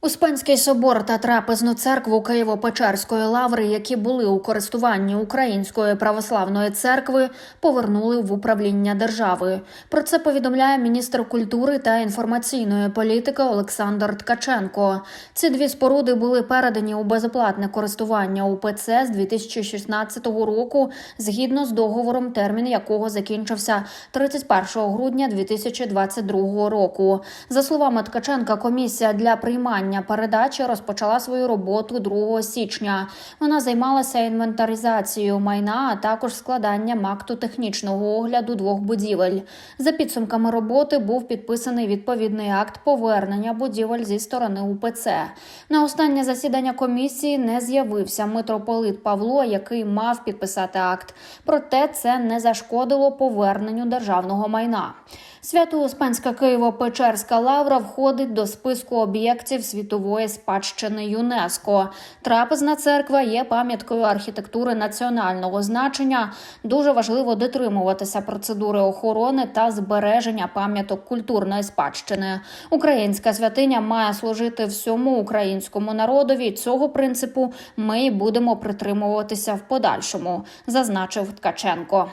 Успенський собор та трапезну церкву Києво-Печерської лаври, які були у користуванні Української православної церкви, повернули в управління держави. Про це повідомляє міністр культури та інформаційної політики Олександр Ткаченко. Ці дві споруди були передані у безоплатне користування УПЦ з 2016 року, згідно з договором, термін якого закінчився 31 грудня 2022 року. За словами Ткаченка, комісія для приймання передачі розпочала свою роботу 2 січня. Вона займалася інвентаризацією майна, а також складанням акту технічного огляду двох будівель. За підсумками роботи був підписаний відповідний акт повернення будівель зі сторони УПЦ. На останнє засідання комісії не з'явився митрополит Павло, який мав підписати акт. Проте це не зашкодило поверненню державного майна. Свято-Успенська Києво-Печерська лавра входить до списку об'єктів світової спадщини ЮНЕСКО. Трапезна церква є пам'яткою архітектури національного значення. Дуже важливо дотримуватися процедури охорони та збереження пам'яток культурної спадщини. Українська святиня має служити всьому українському народові. Цього принципу ми будемо притримуватися в подальшому, зазначив Ткаченко.